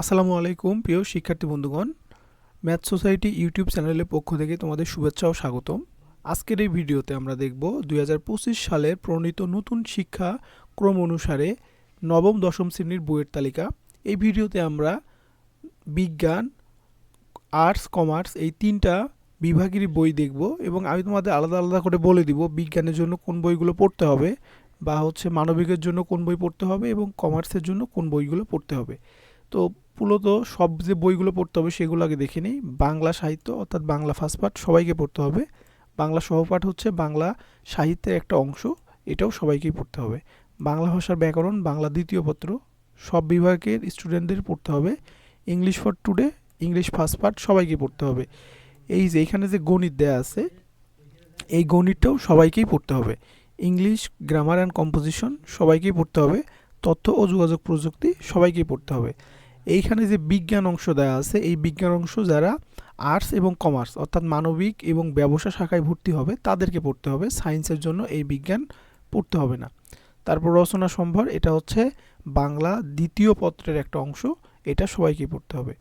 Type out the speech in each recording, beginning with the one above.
আসসালামু আলাইকুম, প্রিয় শিক্ষার্থী বন্ধুগণ। ম্যাথ সোসাইটি ইউটিউব চ্যানেলের পক্ষ থেকে তোমাদের শুভেচ্ছা ও স্বাগতম। আজকের এই ভিডিওতে আমরা দেখব দুই সালে প্রণীত নতুন শিক্ষা ক্রম অনুসারে নবম, দশম শ্রেণির বইয়ের তালিকা। এই ভিডিওতে আমরা বিজ্ঞান, আর্টস, কমার্স এই তিনটা বিভাগেরই বই দেখব এবং আমি তোমাদের আলাদা আলাদা করে বলে দিব বিজ্ঞানের জন্য কোন বইগুলো পড়তে হবে বা হচ্ছে মানবিকের জন্য কোন বই পড়তে হবে এবং কমার্সের জন্য কোন বইগুলো পড়তে হবে। তো মূলত সব যে বইগুলো পড়তে হবে সেগুলো আগে দেখে নিই। বাংলা সাহিত্য অর্থাৎ বাংলা ফার্স্ট পার্ট সবাইকে পড়তে হবে। বাংলা সহপাঠ হচ্ছে বাংলা সাহিত্যের একটা অংশ, এটাও সবাইকেই পড়তে হবে। বাংলা ভাষার ব্যাকরণ, বাংলা দ্বিতীয় পত্র সব বিভাগের স্টুডেন্টদের পড়তে হবে। English for today English first part সবাইকে পড়তে হবে। এই যে এখানে যে গণিত দেয়া আছে, এই গণিতটাও সবাইকেই পড়তে হবে। ইংলিশ গ্রামার অ্যান্ড কম্পোজিশন সবাইকেই পড়তে হবে। তথ্য ও যোগাযোগ প্রযুক্তি সবাইকেই পড়তে হবে। এইখানে যে বিজ্ঞান অংশ দেওয়া আছে, এই বিজ্ঞান অংশ যারা আর্টস এবং কমার্স অর্থাৎ মানবিক এবং ব্যবসা শাখায় ভর্তি হবে, তাদেরকে পড়তে হবে। সায়েন্সের জন্য এই বিজ্ঞান পড়তে হবে না। তারপর রচনা সম্ভার, এটা হচ্ছে বাংলা দ্বিতীয় পত্রের একটা অংশ, এটা সবাইকে পড়তে হবে।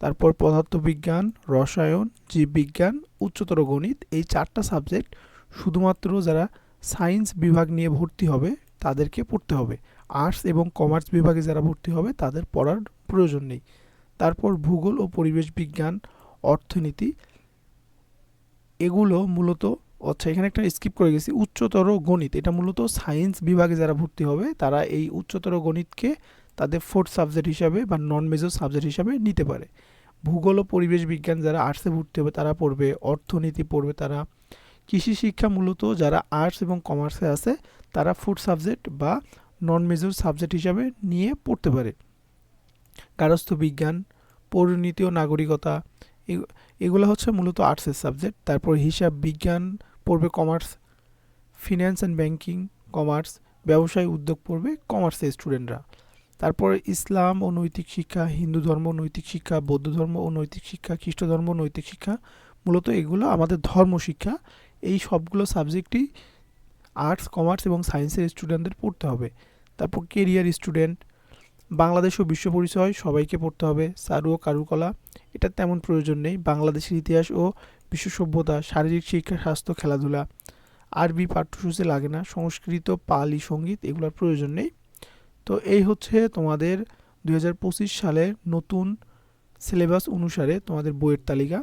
তারপর পদার্থবিজ্ঞান, রসায়ন, জীববিজ্ঞান, উচ্চতর গণিত, এই চারটা সাবজেক্ট শুধুমাত্র যারা সায়েন্স বিভাগ নিয়ে ভর্তি হবে তাদেরকে পড়তে হবে। আর্টস এবং কমার্স বিভাগে যারা ভর্তি হবে, তাদের পড়ার প্রয়োজন নেই। তারপর ভূগোল ও পরিবেশ বিজ্ঞান, অর্থনীতি, এগুলো মূলত আচ্ছা এখানে একটা স্কিপ করে গেছি। উচ্চতর গণিত, এটা মূলত সায়েন্স বিভাগে যারা ভর্তি হবে, তারা এই উচ্চতর গণিতকে তাদের ফোর্থ সাবজেক্ট হিসাবে বা নন মেজর সাবজেক্ট হিসাবে নিতে পারে। ভূগোল ও পরিবেশ বিজ্ঞান যারা আর্টসে ভর্তি হবে, তারা পড়বে, অর্থনীতি পড়বে তারা। কৃষি শিক্ষা মূলত যারা আর্টস এবং কমার্সে আছে, তারা ফুড সাবজেক্ট বা নন মেজর সাবজেক্ট হিসাবে নিয়ে পড়তে পারে। গারস্থ বিজ্ঞান পরিণীতি ও নাগরিকতা এগুলো হচ্ছে মূলত আর্টসের সাবজেক্ট তারপর হিসাব বিজ্ঞান, পড়বে commerce finance and banking commerce ব্যবসায় উদ্যোগ পড়বে কমার্সের স্টুডেন্টরা তারপর ইসলাম ও নৈতিক শিক্ষা, হিন্দু ধর্ম, নৈতিক শিক্ষা, বৌদ্ধ ধর্ম ও নৈতিক শিক্ষা, খ্রিস্ট ধর্ম, নৈতিক শিক্ষা, মূলত এগুলো আমাদের ধর্ম শিক্ষা। এই সবগুলো সাবজেক্টই আর্টস কমার্স এবং সায়েন্সের স্টুডেন্টদের পড়তে হবে। তারপর কেরিয়ার স্টুডেন্ট বাংলাদেশ ও বিশ্ব পরিচয় সবাইকে পড়তে হবে। চারু ও কারুকলা, এটা তেমন প্রয়োজন নেই। বাংলাদেশের ইতিহাস ও বিশ্ব সভ্যতা, শারীরিক শিক্ষা, স্বাস্থ্য, খেলাধুলা, আরবি, পাঠ্যসূচি লাগে না। সংস্কৃত, পালি, সংগীত এগুলোর প্রয়োজন নেই। তো এই হচ্ছে তোমাদের দু হাজার পঁচিশ সালে নতুন সিলেবাস অনুসারে তোমাদের বইয়ের তালিকা।